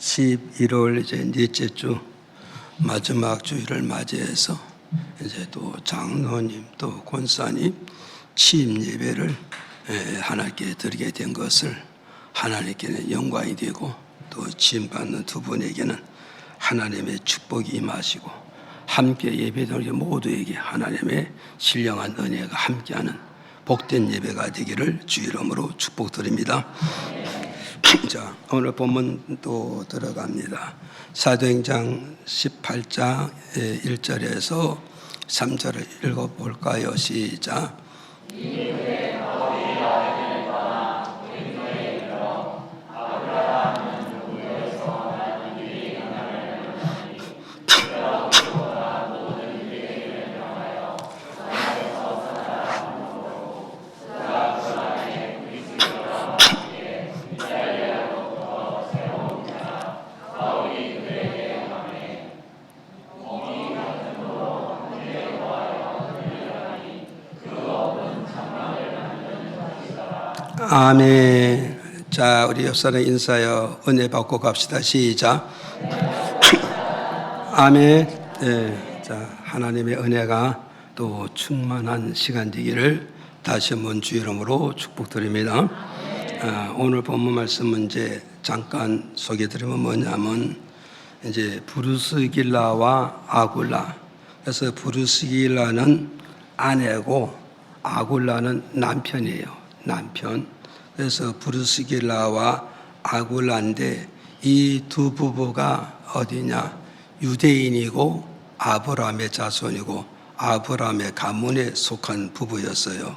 11월 이제 넷째 주 마지막 주일을 맞이해서 이제 또 장로님 또 권사님 취임 예배를 에, 하나님께 드리게 된 것을 하나님께는 영광이 되고 또 취임 받는 두 분에게는 하나님의 축복이 임하시고 함께 예배드리는 모두에게 하나님의 신령한 은혜가 함께하는 복된 예배가 되기를 주 이름으로 축복드립니다. 자, 오늘 본문 또 들어갑니다. 사도행전 18장 1절에서 3절을 읽어볼까요? 시작. 아멘. 자, 우리 옆사람 인사요. 은혜 받고 갑시다. 시작. 아멘. 네, 자, 하나님의 은혜가 또 충만한 시간 되기를 다시 한번 주 이름으로 축복드립니다. 아, 오늘 본문 말씀은 이제 잠깐 소개 드리면 뭐냐면 이제 부르스길라와 아굴라. 그래서 부르스길라는 아내고 아굴라는 남편이에요. 남편. 그래서 부르스길라와 아굴라인데 이 두 부부가 어디냐? 유대인이고 아브라함의 자손이고 아브라함의 가문에 속한 부부였어요.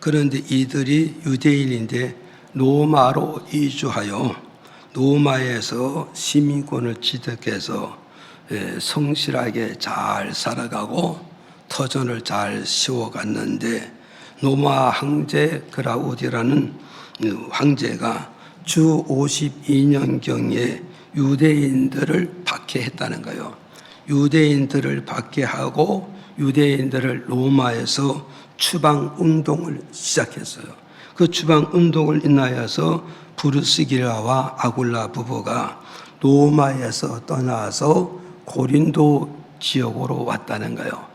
그런데 이들이 유대인인데 로마로 이주하여 로마에서 시민권을 취득해서 예, 성실하게 잘 살아가고 터전을 잘 씌워갔는데 로마 황제 그라우디라는 황제가 주 52년경에 유대인들을 박해했다는 거예요. 유대인들을 박해하고 유대인들을 로마에서 추방 운동을 시작했어요. 그 추방 운동을 인하여서 부르스기라와 아굴라 부부가 로마에서 떠나서 고린도 지역으로 왔다는 거예요.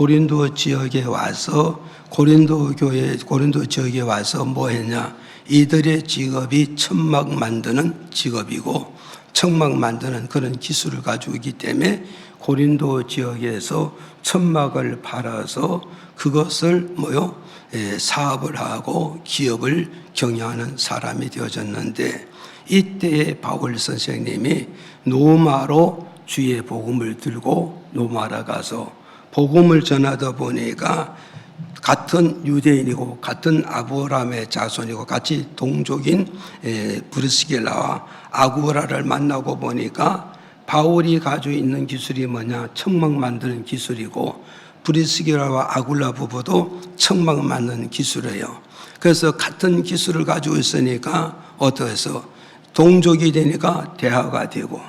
고린도 지역에 와서 고린도 교회 고린도 지역에 와서 뭐 했냐? 이들의 직업이 천막 만드는 직업이고 천막 만드는 그런 기술을 가지고 있기 때문에 고린도 지역에서 천막을 팔아서 그것을 뭐요? 예, 사업을 하고 기업을 경영하는 사람이 되어졌는데 이때에 바울 선생님이 노마로 주의 복음을 들고 노마라 가서 복음을 전하다 보니까 같은 유대인이고 같은 아브라함의 자손이고 같이 동족인 브르스겔라와 아구라를 만나고 보니까 바울이 가지고 있는 기술이 뭐냐 청막 만드는 기술이고 브리스겔라와 아굴라 부부도 청막 만드는 기술이에요. 그래서 같은 기술을 가지고 있으니까 어떠해서 동족이 되니까 대화가 되고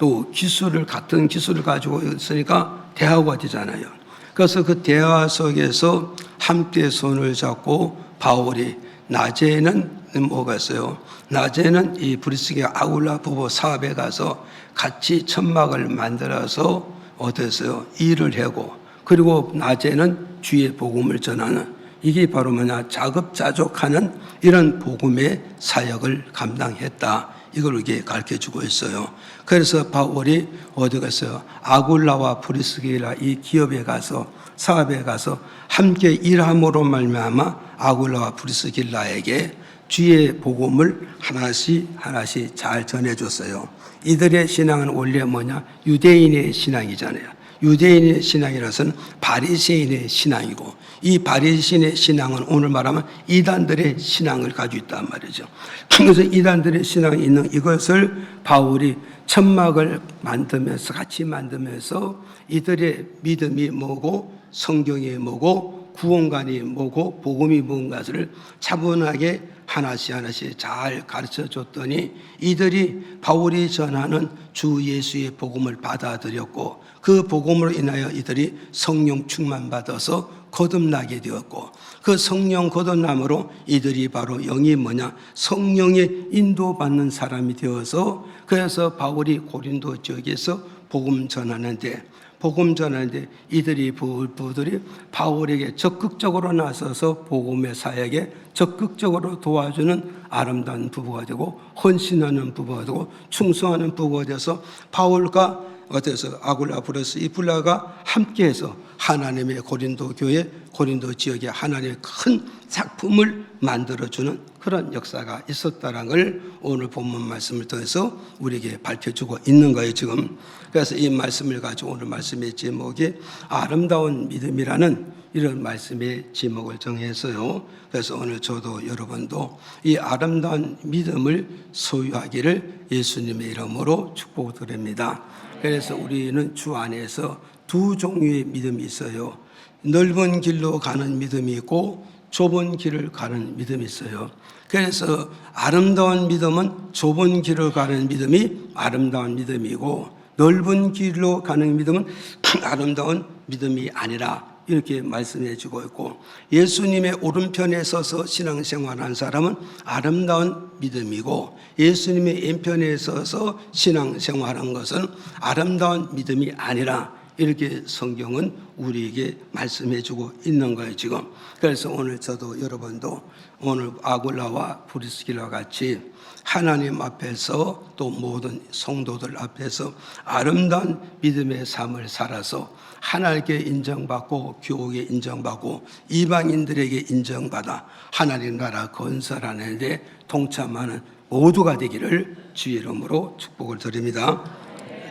또 기술을 같은 기술을 가지고 있으니까 대화가 되잖아요. 그래서 그 대화 속에서 함께 손을 잡고 바울이 낮에는 뭐가 있어요? 낮에는 이 브리스게 아울라 부부 사업에 가서 같이 천막을 만들어서 어땠어요? 일을 하고 그리고 낮에는 주의 복음을 전하는 이게 바로 뭐냐 자급자족하는 이런 복음의 사역을 감당했다. 이걸 이게 가르쳐 주고 있어요. 그래서 바울이 어디 갔어요? 아굴라와 브리스게라 이 기업에 가서 사업에 가서 함께 일함으로 말미암아 아굴라와 브리스길라에게 주의 복음을 하나씩 하나씩 잘 전해 줬어요. 이들의 신앙은 원래 뭐냐? 유대인의 신앙이잖아요. 유대인의 신앙이라서는 바리새인의 신앙이고 이 바리새인의 신앙은 오늘 말하면 이단들의 신앙을 가지고 있단 말이죠. 그래서 이단들의 신앙이 있는 이것을 바울이 천막을 만들면서 같이 만들면서 이들의 믿음이 뭐고 성경이 뭐고 구원관이 뭐고 복음이 뭔가를 차분하게 하나씩 하나씩 잘 가르쳐 줬더니 이들이 바울이 전하는 주 예수의 복음을 받아들였고 그 복음으로 인하여 이들이 성령 충만 받아서 거듭나게 되었고 그 성령 거듭남으로 이들이 바로 영이 뭐냐? 성령의 인도받는 사람이 되어서 그래서 바울이 고린도 지역에서 복음 전하는데 복음 전하는데 이들이 부부들이 바울에게 적극적으로 나서서 복음의 사역에 적극적으로 도와주는 아름다운 부부가 되고 헌신하는 부부가 되고 충성하는 부부가 돼서 바울과 어때서 아굴라 브레스 이플라가 함께해서 하나님의 고린도 교회 고린도 지역에 하나님의 큰 작품을 만들어 주는 그런 역사가 있었다는 걸 오늘 본문 말씀을 통해서 우리에게 밝혀주고 있는 거예요 지금. 그래서 이 말씀을 가지고 오늘 말씀의 제목이 아름다운 믿음이라는 이런 말씀의 제목을 정했어요. 그래서 오늘 저도 여러분도 이 아름다운 믿음을 소유하기를 예수님의 이름으로 축복드립니다. 그래서 우리는 주 안에서 두 종류의 믿음이 있어요. 넓은 길로 가는 믿음이 있고 좁은 길을 가는 믿음이 있어요. 그래서 아름다운 믿음은 좁은 길을 가는 믿음이 아름다운 믿음이고 넓은 길로 가는 믿음은 아름다운 믿음이 아니라 이렇게 말씀해 주고 있고 예수님의 오른편에 서서 신앙생활한 사람은 아름다운 믿음이고 예수님의 왼편에 서서 신앙생활한 것은 아름다운 믿음이 아니라 이렇게 성경은 우리에게 말씀해 주고 있는 거예요 지금 그래서 오늘 저도 여러분도 오늘 아굴라와 브리스길과 같이 하나님 앞에서 또 모든 성도들 앞에서 아름다운 믿음의 삶을 살아서 하나님께 인정받고 교회에 인정받고 이방인들에게 인정받아 하나님 나라 건설하는 데 동참하는 모두가 되기를 주의 이름으로 축복을 드립니다.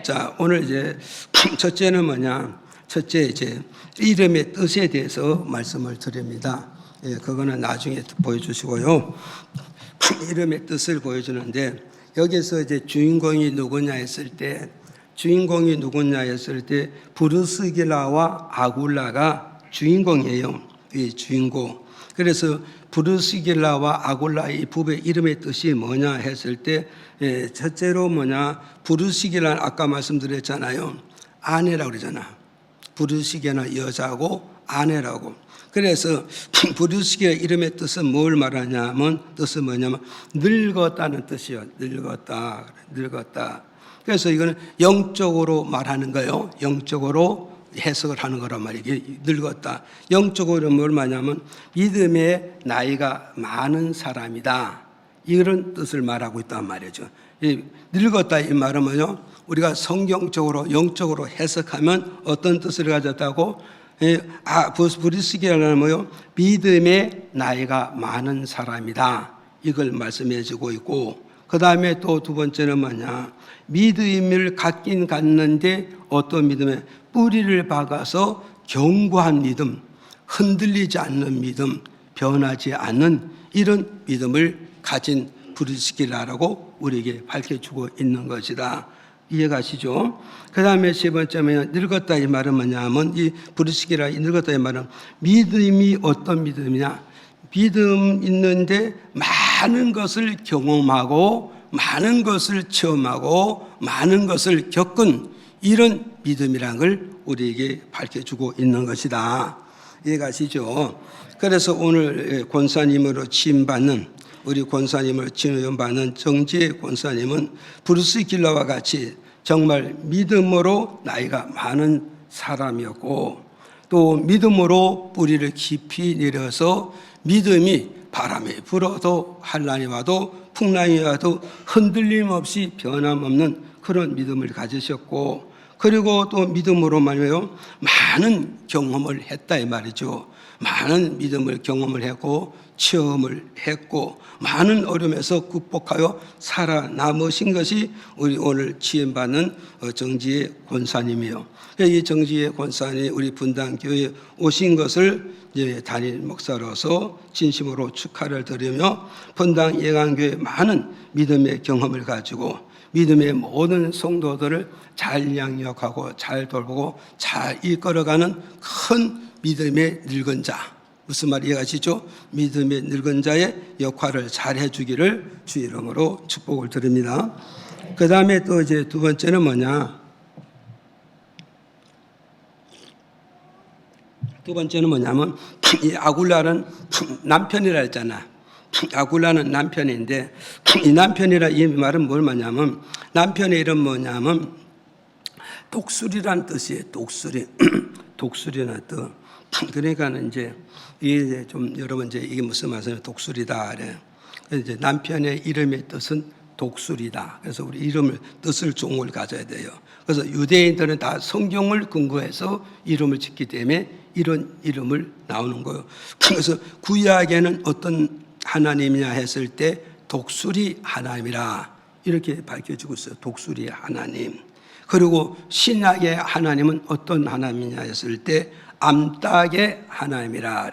자, 오늘 이제 첫째는 뭐냐? 첫째 이제 이름의 뜻에 대해서 말씀을 드립니다. 예, 그거는 나중에 보여주시고요. 이름의 뜻을 보여주는데 여기서 이제 주인공이 누구냐 했을 때 주인공이 누구냐 했을 때 부르스길라와 아굴라가 주인공이에요. 이 주인공. 그래서 부르스길라와 아굴라의 부부의 이름의 뜻이 뭐냐 했을 때 예, 첫째로 뭐냐 부르시기란 아까 말씀드렸잖아요. 아내라고 그러잖아. 부르시기는 여자고 아내라고. 그래서 부르시기의 이름의 뜻은 뭘 말하냐면 뜻은 뭐냐면 늙었다는 뜻이요. 늙었다. 늙었다. 그래서 이거는 영적으로 말하는 거예요. 영적으로 해석을 하는 거란 말이에요. 늙었다. 영적으로 뭘 말하냐면 믿음의 나이가 많은 사람이다. 이런 뜻을 말하고 있단 말이죠. 이 늙었다 이 말은 뭐요? 우리가 성경적으로 영적으로 해석하면 어떤 뜻을 가졌다고? 예, 아, 브리스기라는 뭐요? 믿음의 나이가 많은 사람이다. 이걸 말씀해 주고 있고 그 다음에 또 두 번째는 뭐냐? 믿음을 갖긴 갖는데 어떤 믿음에 뿌리를 박아서 견고한 믿음, 흔들리지 않는 믿음, 변하지 않는 이런 믿음을 가진 브리스길라라고 우리에게 밝혀주고 있는 것이다. 이해가시죠? 그 다음에 세 번째면 늙었다 이 말은 뭐냐면 이 브리스길라 이 늙었다 이 말은 믿음이 어떤 믿음이냐? 믿음 있는데 많은 것을 경험하고 많은 것을 체험하고 많은 것을 겪은 이런 믿음이란 걸 우리에게 밝혀주고 있는 것이다. 이해가시죠? 그래서 오늘 권사님으로 취임받는 우리 권사님을 진호연받는 정지의 권사님은 브루스 길러와 같이 정말 믿음으로 나이가 많은 사람이었고 또 믿음으로 뿌리를 깊이 내려서 믿음이 바람이 불어도 한란이 와도 풍랑이 와도 흔들림 없이 변함없는 그런 믿음을 가지셨고 그리고 또 믿음으로 말이에요 많은 경험을 했다 이 말이죠. 많은 믿음을 경험을 했고 체험을 했고 많은 어려움에서 극복하여 살아남으신 것이 우리 오늘 지엠받는 정지의 권사님이요. 이 정지의 권사님 우리 분당 교회에 오신 것을 이제 단일 목사로서 진심으로 축하를 드리며 분당 예강교회 많은 믿음의 경험을 가지고 믿음의 모든 성도들을 잘 양육하고 잘 돌보고 잘 이끌어가는 큰 믿음의 늙은 자. 무슨 말 이해가시죠? 믿음의 늙은 자의 역할을 잘 해주기를 주 이름으로 축복을 드립니다. 그 다음에 또 이제 두 번째는 뭐냐? 두 번째는 뭐냐면 이 아굴라는 남편이라 했잖아. 아굴라는 남편인데 이 남편이라 이 말은 뭘 말냐면 남편의 이름 뭐냐면 독수리란 뜻이에요. 독수리. 독수리나 뜻. 그러니까는 이제 이게 좀 여러분 이제 이게 무슨 말이에요? 독수리다 그래. 이제 남편의 이름의 뜻은 독수리다. 그래서 우리 이름을 뜻을 종을 가져야 돼요. 그래서 유대인들은 다 성경을 근거해서 이름을 짓기 때문에 이런 이름을 나오는 거예요. 그래서 구약에는 어떤 하나님이냐 했을 때 독수리 하나님이라 이렇게 밝혀지고 있어요. 독수리 하나님. 그리고 신약의 하나님은 어떤 하나님이냐 했을 때 암탉의 하나님이라.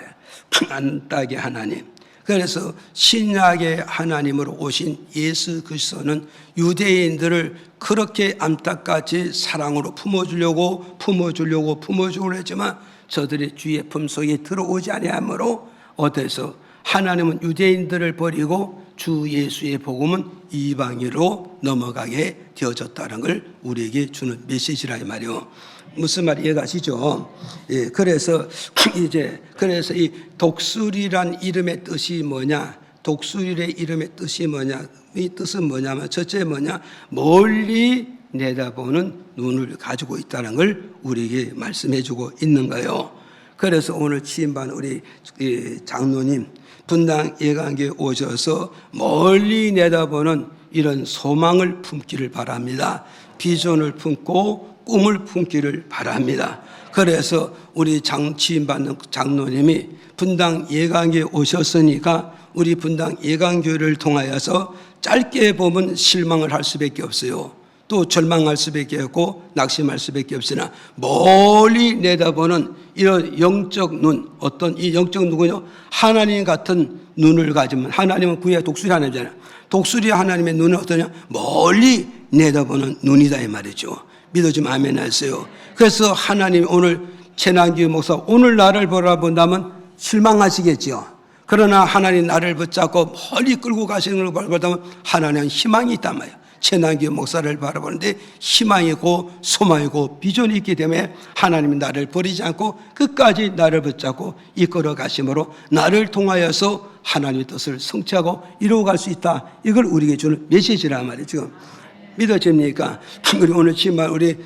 암탉의 하나님. 그래서 신약의 하나님으로 오신 예수 그리스도는 유대인들을 그렇게 암탉같이 사랑으로 품어주려고 품어주려고 품어주려고 했지만 저들이 주의 품속에 들어오지 아니하므로 어때서 하나님은 유대인들을 버리고 주 예수의 복음은 이방인으로 넘어가게 되어졌다는 걸 우리에게 주는 메시지라 이 말이요. 무슨 말 이해가시죠? 예, 그래서 이제 그래서 이 독수리란 이름의 뜻이 뭐냐? 독수리의 이름의 뜻이 뭐냐? 이 뜻은 뭐냐면 첫째 뭐냐? 멀리 내다보는 눈을 가지고 있다는 걸 우리에게 말씀해주고 있는 거예요. 그래서 오늘 취임반 우리 이 장로님 분당 예강교에 오셔서 멀리 내다보는 이런 소망을 품기를 바랍니다. 비전을 품고 꿈을 품기를 바랍니다. 그래서 우리 장 취임받는 장로님이 분당 예강교에 오셨으니까 우리 분당 예강교회를 통하여서 짧게 보면 실망을 할 수밖에 없어요. 또 절망할 수밖에 없고 낙심할 수밖에 없으나 멀리 내다보는 이런 영적 눈 어떤 이 영적 누구요 하나님 같은 눈을 가지면 하나님은 구약 독수리 하나님이잖아요. 독수리 하나님의 눈은 어떠냐 멀리 내다보는 눈이다 이 말이죠. 믿어지면 아멘 하세요. 그래서 하나님 오늘 최남기 목사 오늘 나를 바라본다면 실망하시겠지요. 그러나 하나님 나를 붙잡고 멀리 끌고 가시는 걸 보다면 하나님은 희망이 있단 말이에요. 최남기 목사를 바라보는데 희망이고 소망이고 비전이 있기 때문에 하나님이 나를 버리지 않고 끝까지 나를 붙잡고 이끌어 가심으로 나를 통하여서 하나님의 뜻을 성취하고 이루어갈 수 있다. 이걸 우리에게 주는 메시지란 말이죠. 믿어집니까? 우리 오늘 지만 우리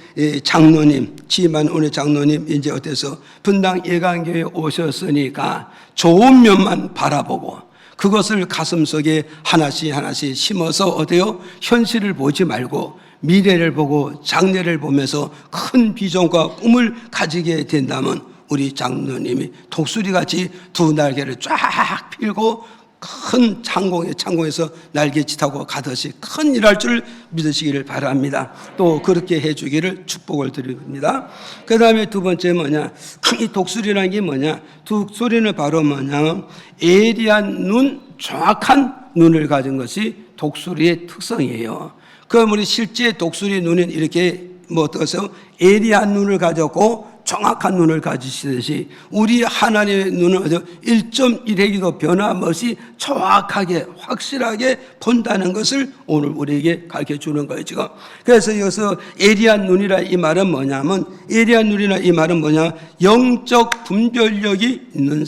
장로님, 지만 오늘 장로님 이제 어때서 분당 예강교회 오셨으니까 좋은 면만 바라보고 그것을 가슴 속에 하나씩 하나씩 심어서 어때요? 현실을 보지 말고 미래를 보고 장래를 보면서 큰 비전과 꿈을 가지게 된다면 우리 장로님이 독수리 같이 두 날개를 쫙 필고 큰 창공에 창공에서 날개짓하고 가듯이 큰 일할 줄 믿으시기를 바랍니다. 또 그렇게 해주기를 축복을 드립니다. 그 다음에 두 번째 뭐냐? 이 독수리라는 게 뭐냐? 독수리는 바로 뭐냐? 예리한 눈, 정확한 눈을 가진 것이 독수리의 특성이에요. 그럼 우리 실제 독수리 눈은 이렇게 뭐 어떠세요? 예리한 눈을 가졌고 정확한 눈을 가지시듯이 우리 하나님의 눈은 1.1핵이도 변함없이 정확하게 확실하게 본다는 것을 오늘 우리에게 가르쳐 주는 거예요 지금. 그래서 여기서 예리한 눈이라 이 말은 뭐냐면 예리한 눈이라 이 말은 뭐냐? 영적 분별력이 있는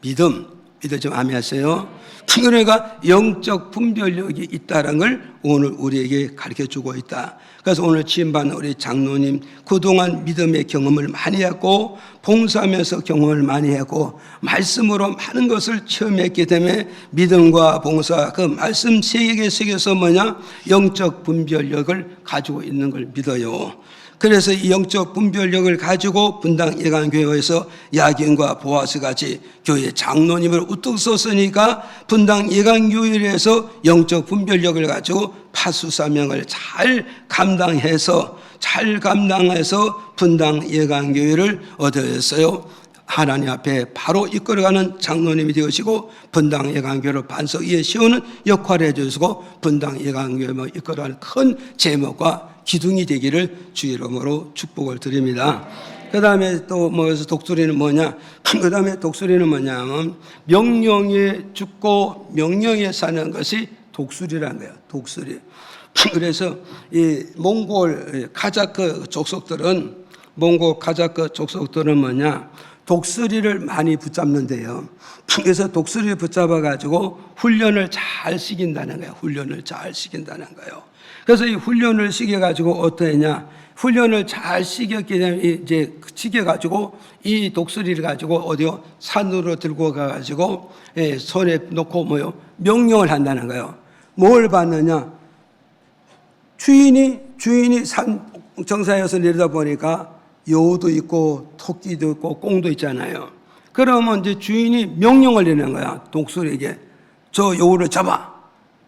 믿음. 믿어 좀 아미하세요 그러니까 영적 분별력이 있다는 걸 오늘 우리에게 가르쳐 주고 있다. 그래서 오늘 지인받는 우리 장로님 그동안 믿음의 경험을 많이 했고 봉사하면서 경험을 많이 했고 말씀으로 많은 것을 체험했기 때문에 믿음과 봉사 그 말씀 세계 속에서 뭐냐 영적 분별력을 가지고 있는 걸 믿어요. 그래서 이 영적 분별력을 가지고 분당 예강교회에서 야긴과 보아스 같이 교회 장로님을 우뚝 섰으니까 분당 예강교회에서 영적 분별력을 가지고 파수사명을 잘 감당해서 잘 감당해서 분당 예강교회를 얻었어요. 하나님 앞에 바로 이끌어가는 장로님이 되시고 분당 예강교회를 반석 위에 세우는 역할을 해주시고 분당 예강교회를 이끌어가는 큰 제목과 기둥이 되기를 주 이름으로 축복을 드립니다. 그 다음에 또 뭐여서 독수리는 뭐냐? 그 다음에 독수리는 뭐냐면 명령에 죽고 명령에 사는 것이 독수리라는 거예요. 독수리. 그래서 이 몽골 카자크 족속들은 몽골 카자크 족속들은 뭐냐? 독수리를 많이 붙잡는데요. 그래서 독수리를 붙잡아 가지고 훈련을 잘 시킨다는 거예요. 훈련을 잘 시킨다는 거예요. 그래서 이 훈련을 시켜 가지고 어떠했냐? 훈련을 잘 시켰기 때문에 이제 시켜 가지고 이 독수리를 가지고 어디요? 산으로 들고 가 가지고 예, 손에 놓고 뭐요? 명령을 한다는 거예요. 뭘 받느냐? 주인이 주인이 산 정상에서 내려다 보니까 여우도 있고 토끼도 있고 꽁도 있잖아요. 그러면 이제 주인이 명령을 내는 거야 독수리에게 저 여우를 잡아.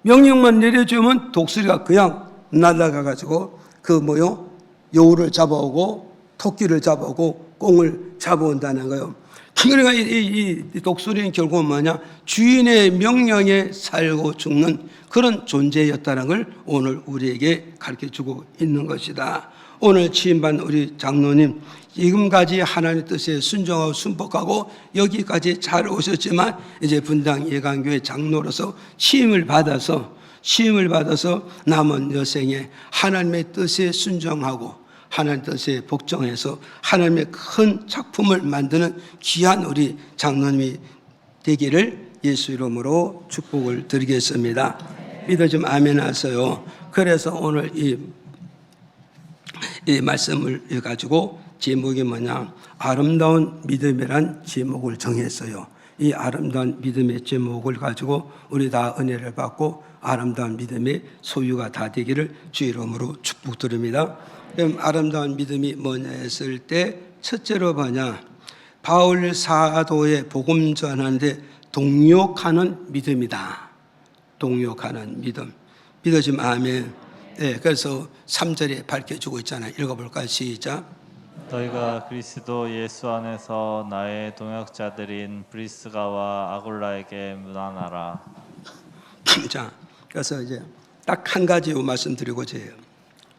명령만 내려주면 독수리가 그냥 날아가 가지고 그 뭐요 여우를 잡아오고 토끼를 잡아오고 꽁을 잡아온다는 거예요. 그러니까 이, 이, 이 독수리는 결국 뭐냐 주인의 명령에 살고 죽는 그런 존재였다는 걸 오늘 우리에게 가르쳐 주고 있는 것이다. 오늘 취임받은 우리 장로님 지금까지 하나님의 뜻에 순종하고 순복하고 여기까지 잘 오셨지만 이제 분당 예강교회 장로로서 취임을 받아서 취임을 받아서 남은 여생에 하나님의 뜻에 순종하고 하나님 뜻에 복종해서 하나님의 큰 작품을 만드는 귀한 우리 장로님이 되기를 예수 이름으로 축복을 드리겠습니다. 믿어 좀 아멘 하세요. 그래서 오늘 이, 이 말씀을 가지고 제목이 뭐냐? 아름다운 믿음이란 제목을 정했어요. 이 아름다운 믿음의 제목을 가지고 우리 다 은혜를 받고 아름다운 믿음의 소유가 다 되기를 주 이름으로 축복드립니다. 그럼 아름다운 믿음이 뭐냐 했을 때 첫째로 뭐냐? 바울 사도의 복음 전하는데 동력하는 믿음이다. 동력하는 믿음. 믿어지면 아멘. 네, 그래서 3절에 밝혀주고 있잖아요. 읽어볼까요? 시작. 너희가 그리스도 예수 안에서 나의 동역자들인 브리스가와 아굴라에게 문안하라. 자, 그래서 이제 딱 한 가지 말씀드리고자 해요.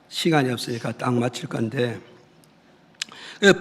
시간이 없으니까 딱 마칠 건데,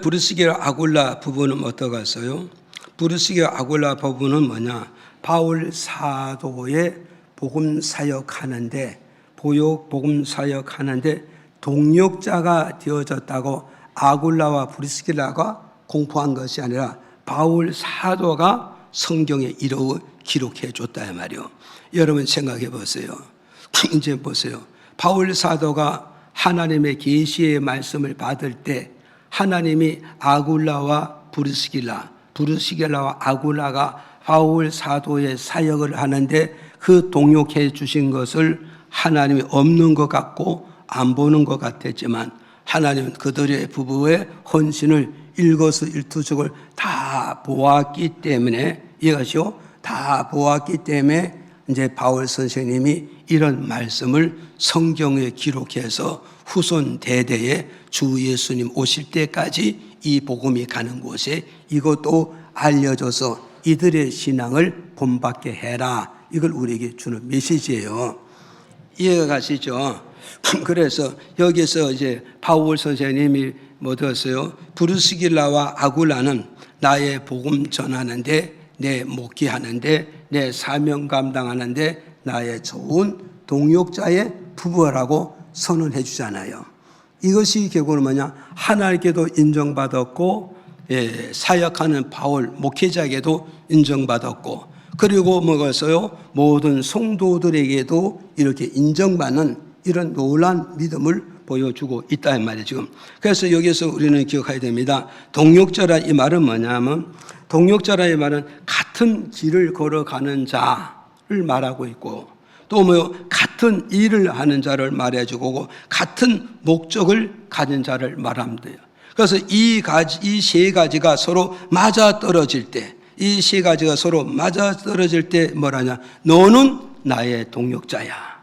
부르시게 아굴라 부부는 어떠갔어요? 부르시게 아굴라 부부는 뭐냐? 바울 사도의 복음 사역하는데, 보역 복음 사역 하는데 동력자가 되어졌다고 아굴라와 브리스길라가 공포한 것이 아니라 바울 사도가 성경에 이루 기록해 줬다 이 말이요. 여러분 생각해 보세요. 이제 보세요. 바울 사도가 하나님의 계시의 말씀을 받을 때 하나님이 아굴라와 브리스길라, 브리스길라와 아굴라가 바울 사도의 사역을 하는데 그 동역해 주신 것을 하나님이 없는 것 같고 안 보는 것 같았지만 하나님은 그들의 부부의 헌신을 일거수 일투족을 다 보았기 때문에 이것이요 다 보았기 때문에 이제 바울 선생님이 이런 말씀을 성경에 기록해서 후손 대대에 주 예수님 오실 때까지 이 복음이 가는 곳에 이것도 알려줘서 이들의 신앙을 본받게 해라. 이걸 우리에게 주는 메시지예요. 이해가 가시죠? 그래서 여기서 이제 바울 선생님이 뭐 들었어요? 부르스길라와 아굴라는 나의 복음 전하는데 내 목회하는데 내 사명 감당하는데 나의 좋은 동역자의 부부라고 선언해 주잖아요. 이것이 결국은 뭐냐? 하나님께도 인정받았고 예, 사역하는 바울 목회자에게도 인정받았고 그리고 뭐겠어요? 모든 성도들에게도 이렇게 인정받는 이런 놀란 믿음을 보여주고 있다 이 말이에요 지금. 그래서 여기서 우리는 기억해야 됩니다. 동역자라 이 말은 뭐냐면 동역자라 이 말은 같은 길을 걸어가는 자를 말하고 있고 또 뭐요 같은 일을 하는 자를 말해주고 같은 목적을 가진 자를 돼요. 그래서 이 가지 이 세 가지가 서로 맞아 떨어질 때 이 세 가지가 서로 맞아 떨어질 때 뭐라냐? 너는 나의 동역자야.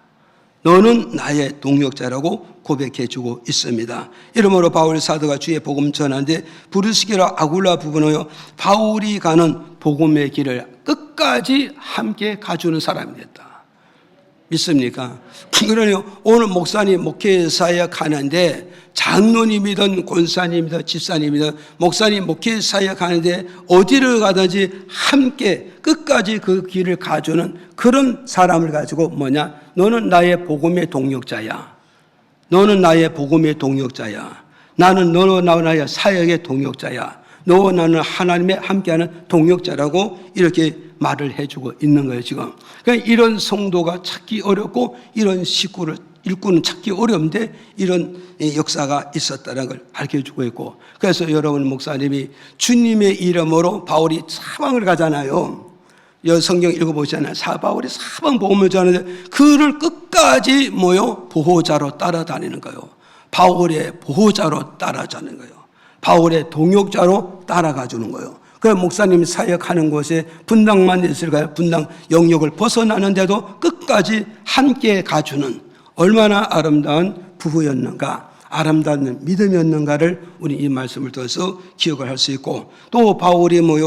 너는 나의 동역자라고 고백해 주고 있습니다. 이러므로 바울 사도가 주의 복음 전하는데 부르시기라 아굴라 부분은요. 바울이 가는 복음의 길을 끝까지 함께 가주는 사람이 됐다. 믿습니까? 그러니 오늘 목사님 목회 사역하는데 장로님이든 권사님이든 집사님이든 목사님 목회 사역하는데 어디를 가든지 함께 끝까지 그 길을 가주는 그런 사람을 가지고 뭐냐? 너는 나의 복음의 동역자야. 너는 나의 복음의 동역자야. 나는 너로 나의 사역의 동역자야. 너와 나는 하나님의 함께하는 동역자라고 이렇게 말을 해주고 있는 거예요 지금. 그러니까 이런 성도가 찾기 어렵고 이런 식구를 일꾼은 찾기 어려운데 이런 역사가 있었다는 걸 알려주고 있고 그래서 여러분 목사님이 주님의 이름으로 바울이 사방을 가잖아요. 여 성경 읽어보잖아요. 사바울이 사방 복음을 전하는데 그를 끝까지 뭐요? 보호자로 따라다니는 거예요. 바울의 보호자로 따라가는 거예요. 바울의 동역자로 따라가 주는 거예요. 그 목사님 사역하는 곳에 분당만 있을까요? 분당 영역을 벗어나는데도 끝까지 함께 가주는 얼마나 아름다운 부부였는가, 아름다운 믿음이었는가를 우리 이 말씀을 통해서 기억을 할 수 있고 또 바울이 뭐요?